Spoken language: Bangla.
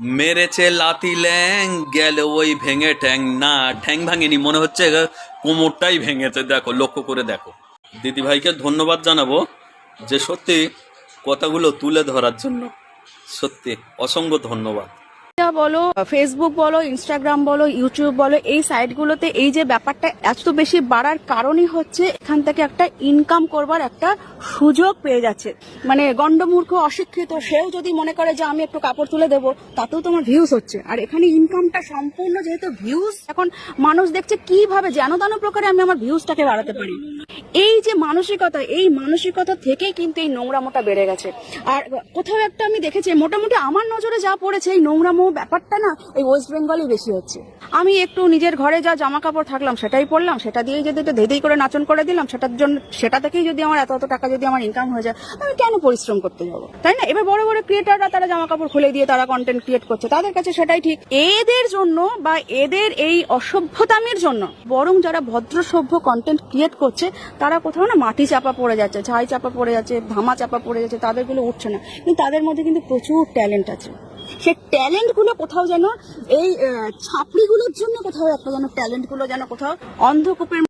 মেরেছে লাতি ল্যাং, গেল ওই ভেঙে ঠ্যাং। না, ঠ্যাং ভাঙেনি, মনে হচ্ছে কোমরটাই ভেঙেছে। দেখো, লক্ষ্য করে দেখো। দিদি ভাইকে ধন্যবাদ জানাব যে সত্যি কথাগুলো তুলে ধরার জন্য। সত্যি, অসংখ্য ধন্যবাদ। বলো ফেসবুক বলো ইনস্টাগ্রাম বলো ইউটিউব বলো, এই সাইটগুলোতে এই যে ব্যাপারটা এত বেশি বাড়ার কারণই হচ্ছে এখান থেকে একটা ইনকাম করবার একটা সুযোগ পেয়ে যাচ্ছে। মানে গন্ডমূর্খ অশিক্ষিত, সেও যদি মনে করে যে আমি একটু কাপড় তুলে দেবো, তাতেও তোমার ভিউজ হচ্ছে। আর এখানে ইনকামটা সম্পূর্ণ যেহেতু ভিউজ এখন মানুষ দেখছে কীভাবে যেন তেন প্রকারে আমি আমার ভিউজটাকে বাড়াতে পারি। এই যে মানসিকতা, এই মানসিকতা থেকেই কিন্তু এই নোংরামোটা বেড়ে গেছে। আর কোথাও একটা আমি দেখেছি, মোটামুটি আমার নজরে যা পড়েছে, এই নোংরামো ব্যাপারটা না, এই ওয়েস্ট বেঙ্গলই বেশি হচ্ছে। আমি একটু নিজের ঘরে যা জামা কাপড় থাকলাম, সেটাই পরলাম সেটা দিয়ে যদি একটু ধেদেই করে নাচন করে দিলাম, সেটার জন্য, সেটা থেকেই যদি আমার এত এত টাকা যদি আমার ইনকাম হয়ে যায়, আমি কেন পরিশ্রম করতে যাব? তাই না? এবার বড় বড় ক্রিয়েটাররা তারা জামা কাপড় খুলে দিয়ে তারা কন্টেন্ট ক্রিয়েট করছে, তাদের কাছে সেটাই ঠিক। এদের জন্য বা এদের এই অসভ্যতামির জন্য, বরং যারা ভদ্র সভ্য কন্টেন্ট ক্রিয়েট করছে তারা কোথাও না মাটি চাপা পড়ে যাচ্ছে, ছাই চাপা পড়ে যাচ্ছে, ধামা চাপা পড়ে যাচ্ছে, তাদেরগুলো উঠছে না। কিন্তু তাদের মধ্যে কিন্তু প্রচুর ট্যালেন্ট আছে। সে ট্যালেন্টগুলো কোথাও যেন এই ছাপড়িগুলোর জন্য কোথাও একটা যেন ট্যালেন্টগুলো যেন কোথাও অন্ধকূপের